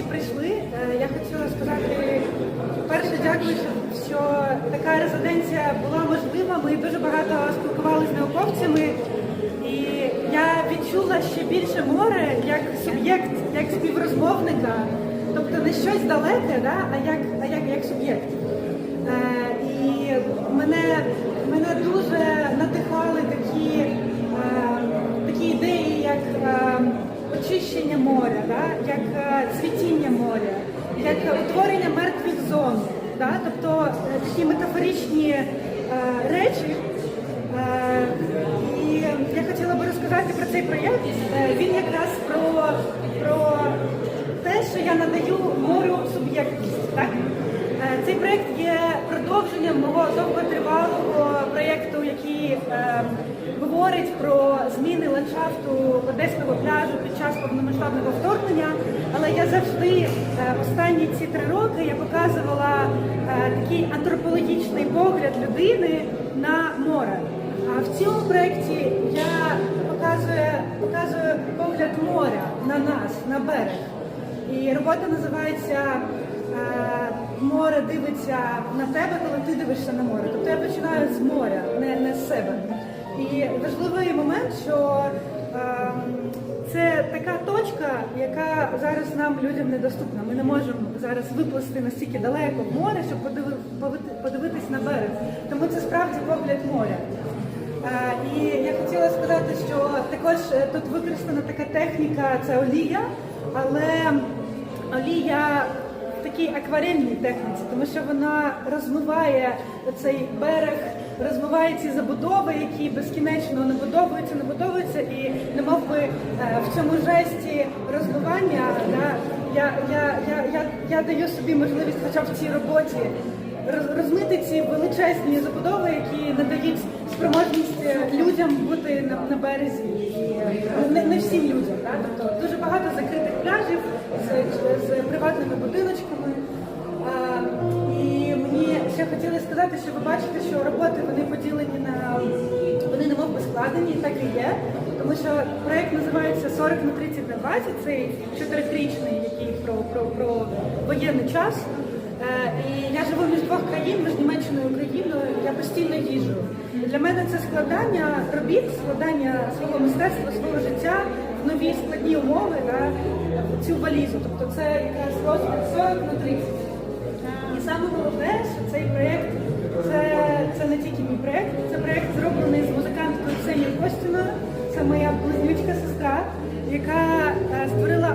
всі прийшли. Е, Я хотіла сказати, перше, дякую, що- така резиденція була можлива. Ми дуже багато спілкувалися з науковцями, і я відчула ще більше море як суб'єкт, як співрозмовника. Тобто не щось далеке, да? а як, а як, як суб'єкт. Е, І мене, мене дуже надихали такі, е, такі ідеї, як очищення моря, да? як е, цвітіння моря, як утворення мертвих зон. Да? Тобто е, такі метафоричні е, речі. Е, І я хотіла би розказати про цей проєкт. Е, Він якраз про, про те, що я надаю морю суб'єктність. Е, Цей проєкт є продовженням мого довготривалого проєкту, який е, говорить про ландшафту Одеського пляжу під час повномасштабного вторгнення. Але я завжди е, останні ці три роки я показувала е, такий антропологічний погляд людини на море. А в цьому проєкті я показую, показую погляд моря на нас, на берег. І робота називається е, Море дивиться на тебе, коли ти дивишся на море. Тобто я починаю з моря, не, не з себе. І важливий момент, що е, це така точка, яка зараз нам людям недоступна. Ми не можемо зараз виплисти настільки далеко в море, щоб подиви, подивитись на берег. Тому це справді погляд моря. Е, І я хотіла сказати, що також е, тут використана така техніка, це олія, але олія такій акварельній техніці, тому що вона розмиває цей берег, розмиває ці забудови, які безкінечно набудовуються, набудовуються, і немов би е, в цьому жесті розмивання да, я, я, я, я, я даю собі можливість, хоча в цій роботі розмити ці величезні забудови, які надають спроможність людям бути на, на березі. І, е, не, не всім людям. Да? Пляжів з, з приватними будиночками. А, і мені ще хотіли сказати, що ви бачите, що роботи вони поділені на вони немов би складені, так і є. Тому що проект називається 40 на 30 на 20, цей чотирирічний, який про, про, про воєнний час. Е, І я живу між двох країн, між Німеччиною і Україною. Я постійно їжджу. І Для мене це складання робіт, складання свого мистецтва, свого життя в нові складні умови, да, цю валізу. Тобто це якраз розмір 40 на 30. І саме головне, що цей проєкт це, це не тільки мій проєкт, це проєкт зроблений з музиканткою Ксенією Костіна. Це моя близнючка сестра, яка е, створила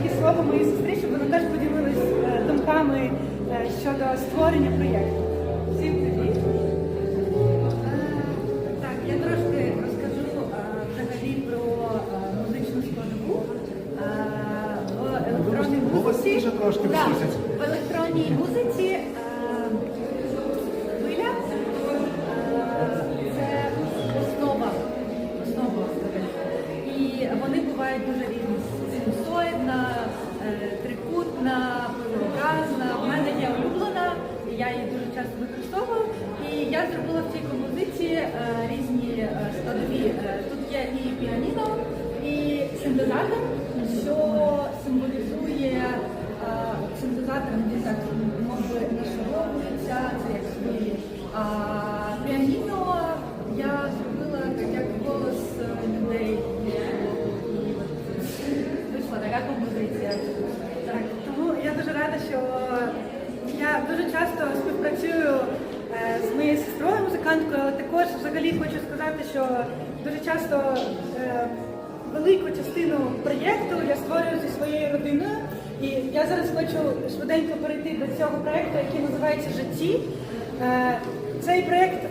трошки слово моїй сестрі, щоб вона теж поділилась е, думками е, щодо створення проєкту. Всім привіт! Е, Так, я трошки розкажу взагалі про музичну складову. В електронній музиці, Да, в електронній музиці я її дуже часто використовую. І я зробила в цій композиції е, різні е, складові. Е, Тут є і піаніно, і синтезатор, що символізує синтезатор, він так нашаровується, це як собі піаніно часто співпрацюю е, з моєю сестрою музиканткою, але також взагалі хочу сказати, що дуже часто е, велику частину проєкту я створюю зі своєю родиною. І я зараз хочу швиденько перейти до цього проєкту, який називається Житті. Е, Цей проєкт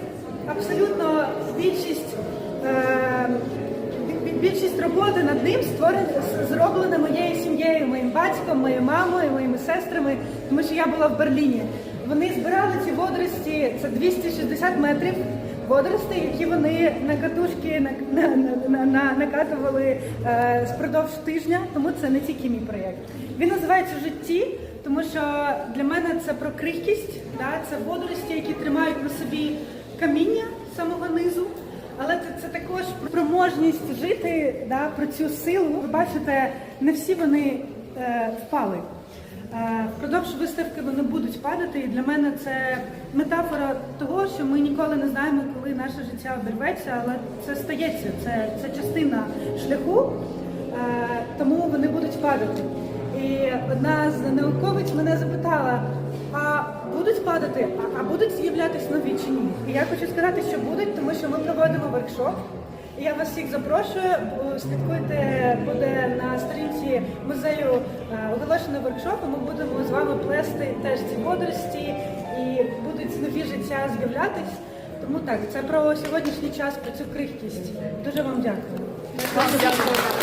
абсолютно більшість. бі- бі- Більшість роботи над ним зроблена моєю сім'єю, моїм батьком, моєю мамою, моїми сестрами, тому що я була в Берліні. Вони збирали ці водорості, це 260 метрів водоростей, які вони на катушки на, на, на, на, накатували е, спродовж тижня. Тому це не тільки мій проєкт. Він називається житті, тому що для мене це про крихкість, да? це водорості, які тримають на собі каміння самого низу. Але це, це також про можність жити, да, про цю силу. Ви бачите, не всі вони е, впали. Е, Впродовж виставки вони будуть падати, і для мене це метафора того, що ми ніколи не знаємо, коли наше життя обірветься, але це стається, це, це частина шляху, е, тому вони будуть падати. І одна з науковиць мене запитала: а будуть падати, а, будуть з'являтися нові чи ні? І я хочу сказати, що будуть, тому що ми проводимо воркшоп. Я вас всіх запрошую. Слідкуйте, буде на сторінці музею е, оголошено воркшоп. Ми будемо з вами плести теж ці водорості і будуть нові життя з'являтись. Тому так, це про сьогоднішній час, про цю крихкість. Дуже вам дякую. Дякую.